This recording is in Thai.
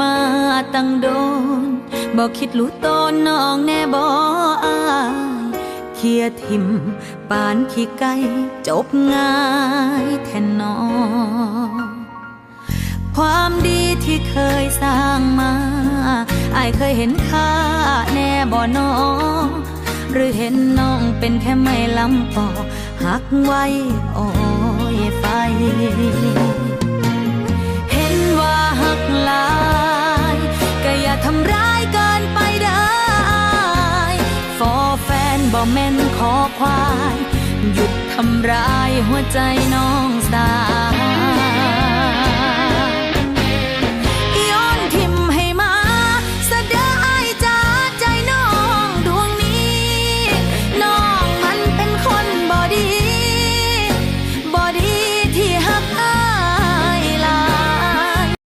มาตั้งโดนบอกคิดรู้ตนน้องแน่บออายเคลียทิมปานขี้ไก่จบง่ายแทนนอความดีที่เคยสร้างมาอายเคยเห็นค่าแน่บ่นอหรือเห็นน้องเป็นแค่ไม่ลำปอหักไว้อ บ่แม่นขอควาย หยุดทำร้ายหัวใจน้องสา